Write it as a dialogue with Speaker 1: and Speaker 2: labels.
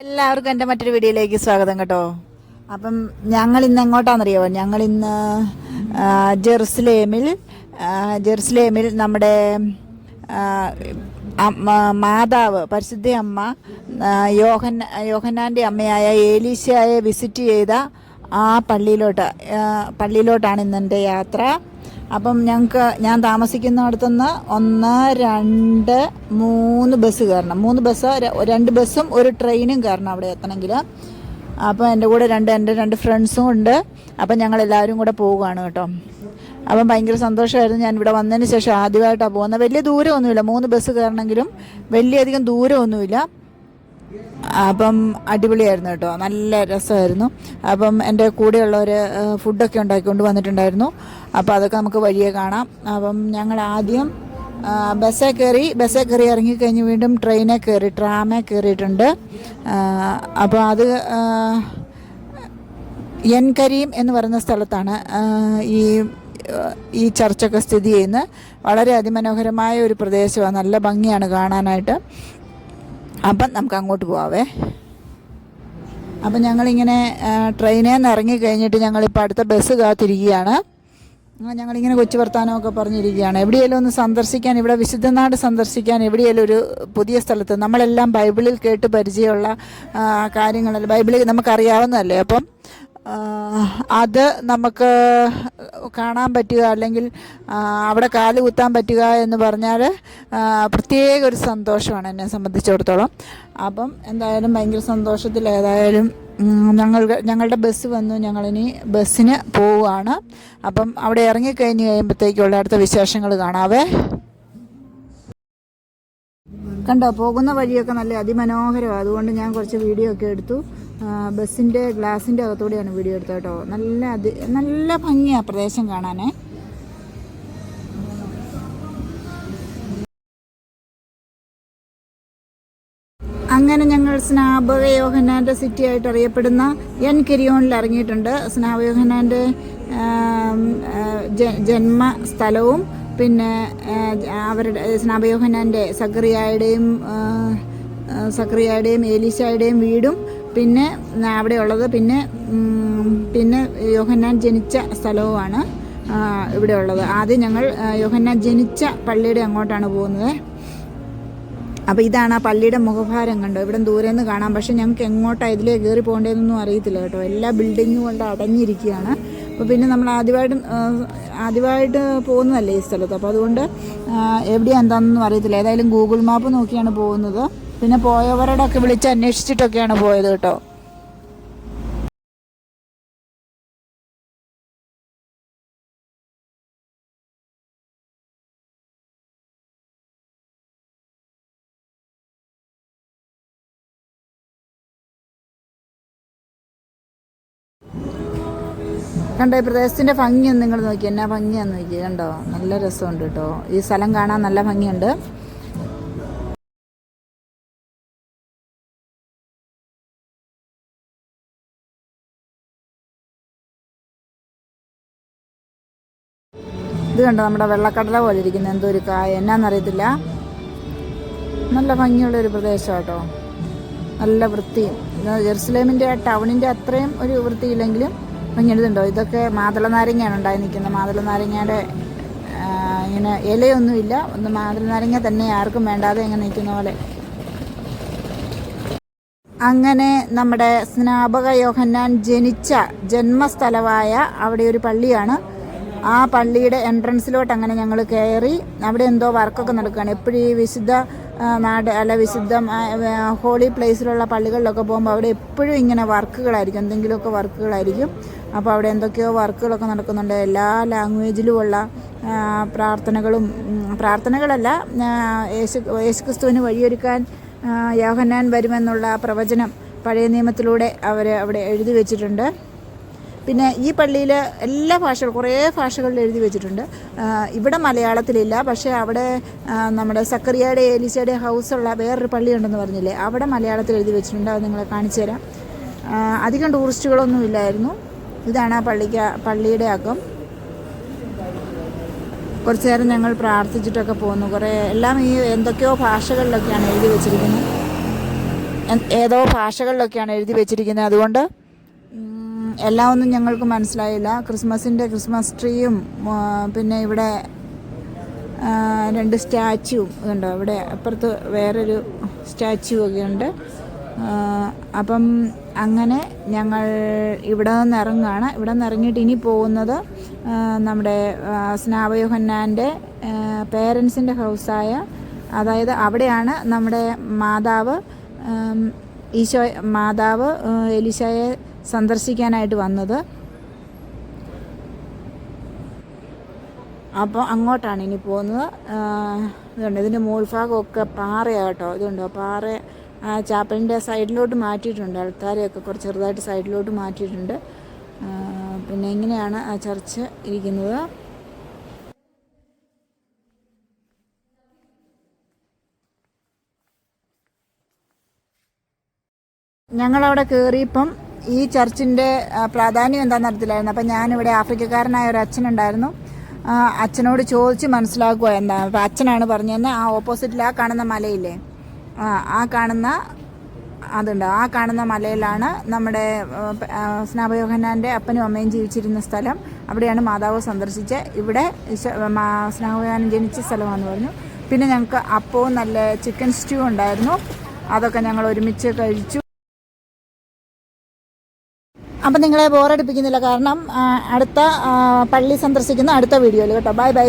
Speaker 1: എല്ലാവർക്കും എന്റെ മറ്റൊരു വീഡിയോയിലേക്ക് സ്വാഗതം കേട്ടോ. അപ്പം ഞങ്ങൾ ഇന്ന് എങ്ങോട്ടാണെന്നറിയോ ഞങ്ങൾ ഇന്ന് ജെറുസലേമിൽ ജെറുസലേമിൽ നമ്മുടെ മാതാവ് പരിശുദ്ധ അമ്മ യോഹൻ യോഹന്നാന്റെ അമ്മയായ ഏലീശയെ വിസിറ്റ് ചെയ്ത ആ പള്ളിയിലോട്ട് പള്ളിയിലോട്ടാണ് ഇന്നെന്റെ യാത്ര. അപ്പം ഞങ്ങൾക്ക് ഞാൻ താമസിക്കുന്നിടത്തുനിന്ന് ഒന്ന് രണ്ട് മൂന്ന് ബസ് കയറണം. മൂന്ന് ബസ് രണ്ട് ബസ്സും ഒരു ട്രെയിനും കയറണം അവിടെ എത്തണമെങ്കിൽ. അപ്പം എന്റെ കൂടെ രണ്ട് എന്റെ രണ്ട് ഫ്രണ്ട്സും ഉണ്ട്. അപ്പം ഞങ്ങൾ എല്ലാവരും കൂടെ പോവുകയാണ് കേട്ടോ. അപ്പം ഭയങ്കര സന്തോഷമായിരുന്നു. ഞാൻ ഇവിടെ വന്നതിന് ശേഷം ആദ്യമായിട്ടാണ് പോകുന്നത്. വലിയ ദൂരമൊന്നുമില്ല. മൂന്ന് ബസ് കയറണമെങ്കിലും വലിയധികം ദൂരമൊന്നുമില്ല. അപ്പം അടിപൊളിയായിരുന്നു കേട്ടോ. നല്ല രസമായിരുന്നു. അപ്പം എന്റെ കൂടെയുള്ളവർ ഫുഡൊക്കെ ഉണ്ടാക്കിക്കൊണ്ട് വന്നിട്ടുണ്ടായിരുന്നു. അപ്പോൾ അതൊക്കെ നമുക്ക് വഴിയെ കാണാം. അപ്പം ഞങ്ങൾ ആദ്യം ബസ്സേ കയറി ബസ്സേ കയറി ഇറങ്ങിക്കഴിഞ്ഞ് വീണ്ടും ട്രെയിനെ കയറി ട്രാമേ കയറിയിട്ടുണ്ട്. അപ്പോൾ അത് എൻ കരീം എന്ന് പറയുന്ന സ്ഥലത്താണ് ഈ ഈ ചർച്ചൊക്കെ സ്ഥിതി ചെയ്യുന്നത്. വളരെ അതിമനോഹരമായ ഒരു പ്രദേശമാണ്. നല്ല ഭംഗിയാണ് കാണാനായിട്ട്. അപ്പം നമുക്ക് അങ്ങോട്ട് പോവാവേ. അപ്പം ഞങ്ങളിങ്ങനെ ട്രെയിനിൽ നിന്ന് ഇറങ്ങി കഴിഞ്ഞിട്ട് ഞങ്ങളിപ്പോൾ അടുത്ത ബസ് കാത്തിരിക്കുകയാണ്. ഞങ്ങളിങ്ങനെ കൊച്ചു വർത്താനമൊക്കെ പറഞ്ഞിരിക്കുകയാണ്. എവിടെയെങ്കിലും ഒന്ന് സന്ദർശിക്കാൻ ഇവിടെ വിശുദ്ധനാട് സന്ദർശിക്കാൻ എവിടെയെങ്കിലും ഒരു പുതിയ സ്ഥലത്ത് നമ്മളെല്ലാം ബൈബിളിൽ കേട്ട് പരിചയമുള്ള കാര്യങ്ങളല്ലേ. ബൈബിളിൽ നമുക്കറിയാവുന്നതല്ലേ അപ്പം? അത് നമുക്ക് കാണാൻ പറ്റുക അല്ലെങ്കിൽ അവിടെ കാൽ കുത്താൻ പറ്റുക എന്ന് പറഞ്ഞാൽ പ്രത്യേക ഒരു സന്തോഷമാണ് എന്നെ സംബന്ധിച്ചിടത്തോളം. അപ്പം എന്തായാലും ഭയങ്കര സന്തോഷത്തിൽ ഏതായാലും ഞങ്ങൾ ഞങ്ങളുടെ ബസ് വന്നു. ഞങ്ങളിനി ബസ്സിന് പോവുകയാണ്. അപ്പം അവിടെ ഇറങ്ങിക്കഴിഞ്ഞ് കഴിയുമ്പോഴത്തേക്കുള്ള അടുത്ത വിശേഷങ്ങൾ കാണാവേ. കണ്ടോ പോകുന്ന വഴിയൊക്കെ നല്ല അതിമനോഹരമാണ്. അതുകൊണ്ട് ഞാൻ കുറച്ച് വീഡിയോ ഒക്കെ എടുത്തു. ബസ്സിന്റെ ഗ്ലാസിന്റെ അകത്തൂടെയാണ് വീഡിയോ എടുത്തത് കേട്ടോ. നല്ല അതി നല്ല ഭംഗിയാണ് പ്രദേശം കാണാനേ. അങ്ങനെ ഞങ്ങൾ സ്നാപക യോഹനാന്റെ സിറ്റി ആയിട്ട് അറിയപ്പെടുന്ന എൻ കിരിയോണിൽ ഇറങ്ങിയിട്ടുണ്ട്. സ്നാപക യോഹനാന്റെ ആം, ആ, ജ- ജന്മ സ്ഥലവും പിന്നെ അവരുടെ സ്നാപയോഹനാന്റെ സക്രിയായുടെയും സക്രിയായുടെയും ഏലീശായുടെയും വീടും പിന്നെ അവിടെയുള്ളത് പിന്നെ പിന്നെ യോഹന്നാൻ ജനിച്ച സ്ഥലവുമാണ് ആ, ഇവിടെ ഉള്ളത് ആദ്യം ഞങ്ങൾ യോഹന്നാൻ ജനിച്ച പള്ളിയുടെ അങ്ങോട്ടാണ് പോകുന്നത്. അപ്പോൾ ഇതാണ് ആ പള്ളിയുടെ മുഖഭാരം കണ്ടോ ഇവിടെ ദൂരെ നിന്ന് കാണാം. പക്ഷെ ഞങ്ങൾക്ക് എങ്ങോട്ടാണ് ഇതിലേ കയറി പോകേണ്ടതെന്നൊന്നും അറിയത്തില്ല കേട്ടോ. എല്ലാ ബിൽഡിങ്ങും കൊണ്ട് അടഞ്ഞിരിക്കുകയാണ്. അപ്പോൾ പിന്നെ നമ്മൾ ആദ്യമായിട്ട് ആദ്യമായിട്ട് പോകുന്നതല്ലേ ഈ സ്ഥലത്ത്? അപ്പോൾ അതുകൊണ്ട് എവിടെയാണ് എന്താണെന്നൊന്നും അറിയത്തില്ല. ഏതായാലും ഗൂഗിൾ മാപ്പ് നോക്കിയാണ് പോകുന്നത്. പിന്നെ പോയവരോടൊക്കെ വിളിച്ച് അന്വേഷിച്ചിട്ടൊക്കെയാണ് പോയത് കേട്ടോ. കണ്ടോ ഈ പ്രദേശത്തിന്റെ ഭംഗിയൊന്നും നിങ്ങൾ നോക്കി. എന്നാ ഭംഗിയാന്ന് നോക്കി. കണ്ടോ നല്ല രസമുണ്ട് കേട്ടോ. ഈ സ്ഥലം കാണാൻ നല്ല ഭംഗിയുണ്ട്. ഇത് കണ്ടോ നമ്മുടെ വെള്ളക്കടല പോലെ ഇരിക്കുന്ന. എന്തോ ഒരു കായ. എന്നാന്നറിയത്തില്ല. നല്ല ഭംഗിയുള്ള ഒരു പ്രദേശം കേട്ടോ നല്ല വൃത്തിയും ജെറുസലേമിന്റെ ടൗണിന്റെ അത്രയും ഒരു വൃത്തിയില്ലെങ്കിലും ഭംഗിയുണ്ടോ? ഇതൊക്കെ മാതള നാരങ്ങയാണ് ഉണ്ടായി നിൽക്കുന്നത്. മാതള നാരങ്ങയുടെ ഇങ്ങനെ ഇലയൊന്നുമില്ല. ഒന്ന് മാതള നാരങ്ങ തന്നെ ആർക്കും വേണ്ടാതെ ഇങ്ങനെ നിൽക്കുന്ന പോലെ. അങ്ങനെ നമ്മുടെ സ്നാപക യോഹന്നാൻ ജനിച്ച ജന്മസ്ഥലമായ അവിടെ ഒരു പള്ളിയാണ്. ആ പള്ളിയുടെ എൻട്രൻസിലോട്ട് അങ്ങനെ ഞങ്ങൾ കയറി അവിടെ എന്തോ വർക്കൊക്കെ നടക്കുകയാണ് എപ്പോഴും ഈ വിശുദ്ധ നാട് അല്ല വിശുദ്ധ ഹോളി പ്ലേസിലുള്ള പള്ളികളിലൊക്കെ പോകുമ്പോൾ അവിടെ എപ്പോഴും ഇങ്ങനെ വർക്കുകളായിരിക്കും. എന്തെങ്കിലുമൊക്കെ വർക്കുകളായിരിക്കും. അപ്പോൾ അവിടെ എന്തൊക്കെയോ വർക്കുകളൊക്കെ നടക്കുന്നുണ്ട്. എല്ലാ ലാംഗ്വേജിലുമുള്ള പ്രാർത്ഥനകളും പ്രാർത്ഥനകളല്ല യേശു യേശുക്രിസ്തുവിന് വഴിയൊരുക്കാൻ യോഹന്നാൻ വരുമെന്നുള്ള പ്രവചനം പഴയ നിയമത്തിലൂടെ അവർ അവിടെ എഴുതി വെച്ചിട്ടുണ്ട്. പിന്നെ ഈ പള്ളിയിൽ എല്ലാ ഭാഷകളും കുറേ ഭാഷകളിൽ എഴുതി വെച്ചിട്ടുണ്ട്. ഇവിടെ മലയാളത്തിലില്ല പക്ഷേ അവിടെ നമ്മുടെ സക്കറിയയുടെ ഏലിസയുടെ ഹൗസുള്ള വേറൊരു പള്ളിയുണ്ടെന്ന് പറഞ്ഞില്ലേ അവിടെ മലയാളത്തിൽ എഴുതി വെച്ചിട്ടുണ്ട് അത് നിങ്ങളെ കാണിച്ചു തരാം. അധികം ടൂറിസ്റ്റുകളൊന്നും ഇല്ലായിരുന്നു. ഇതാണ് ആ പള്ളിക്ക് പള്ളിയുടെ അകം. കുറച്ച് നേരം ഞങ്ങൾ പ്രാർത്ഥിച്ചിട്ടൊക്കെ പോകുന്നു കുറേ എല്ലാം ഈ എന്തൊക്കെയോ ഭാഷകളിലൊക്കെയാണ് എഴുതി വെച്ചിരിക്കുന്നത്. ഏതോ ഭാഷകളിലൊക്കെയാണ് എഴുതി വെച്ചിരിക്കുന്നത്. അതുകൊണ്ട് എല്ലാം ഒന്നും ഞങ്ങൾക്ക് മനസ്സിലായില്ല. ക്രിസ്മസിന്റെ ക്രിസ്മസ് ട്രീയും പിന്നെ ഇവിടെ രണ്ട് സ്റ്റാച്ചുവും ഉണ്ടോ? ഇവിടെ അപ്പുറത്ത് വേറൊരു സ്റ്റാച്ചു ഒക്കെ ഉണ്ട്. അപ്പം അങ്ങനെ ഞങ്ങൾ ഇവിടെ നിന്ന് ഇറങ്ങുകയാണ്. ഇവിടെ നിന്ന് ഇറങ്ങിയിട്ട് ഇനി പോകുന്നത് നമ്മുടെ സ്നാപയോഹന്നാന്റെ പേരൻസിന്റെ ഹൗസായ അതായത് അവിടെയാണ് നമ്മുടെ മാതാവ് ഈശോ മാതാവ് എലീശയെ സന്ദർശിക്കാനായിട്ട് വന്നത്. അപ്പോൾ അങ്ങോട്ടാണ് ഇനി പോകുന്നത്. ഇതുണ്ട്. ഇതിന്റെ മുകൾഭാഗമൊക്കെ പാറയാണ് കേട്ടോ. ഇതുണ്ടോ. പാറ ചാപ്പലിന്റെ സൈഡിലോട്ട് മാറ്റിയിട്ടുണ്ട്. ആൾക്കാരെയൊക്കെ കുറച്ച് ചെറുതായിട്ട് സൈഡിലോട്ട് മാറ്റിയിട്ടുണ്ട്. പിന്നെ എങ്ങനെയാണ് ആ ചർച്ച് ഇരിക്കുന്നത്. ഞങ്ങളവിടെ കയറിയപ്പം ഈ ചർച്ചിന്റെ പ്രാധാന്യം എന്താണെന്ന് അറിയത്തില്ലായിരുന്നു. അപ്പം ഞാനിവിടെ ആഫ്രിക്കക്കാരനായ ഒരു അച്ഛനുണ്ടായിരുന്നു. അച്ഛനോട് ചോദിച്ച് മനസ്സിലാക്കുക എന്താ. അപ്പം അച്ഛനാണ് പറഞ്ഞതെന്ന് ആ ഓപ്പോസിറ്റിൽ ആ കാണുന്ന മലയില്ലേ? ആ കാണുന്ന അതുണ്ട്. ആ കാണുന്ന മലയിലാണ് നമ്മുടെ സ്നാപയോഹനാന്റെ അപ്പനും അമ്മയും ജീവിച്ചിരുന്ന സ്ഥലം. അവിടെയാണ് മാതാവ് സന്ദർശിച്ച് ഇവിടെ ഈശോ- ജനിച്ച സ്ഥലമാണെന്ന് പറഞ്ഞു. പിന്നെ ഞങ്ങൾക്ക് അപ്പവും നല്ല ചിക്കൻ സ്റ്റൂ ഉണ്ടായിരുന്നു. അതൊക്കെ ഞങ്ങൾ ഒരുമിച്ച് കഴിച്ചു. അപ്പം നിങ്ങളെ ബോറടിപ്പിക്കുന്നില്ല കാരണം അടുത്ത പള്ളി സന്ദർശിക്കുന്ന അടുത്ത വീഡിയോയിൽ കേട്ടോ. Bye bye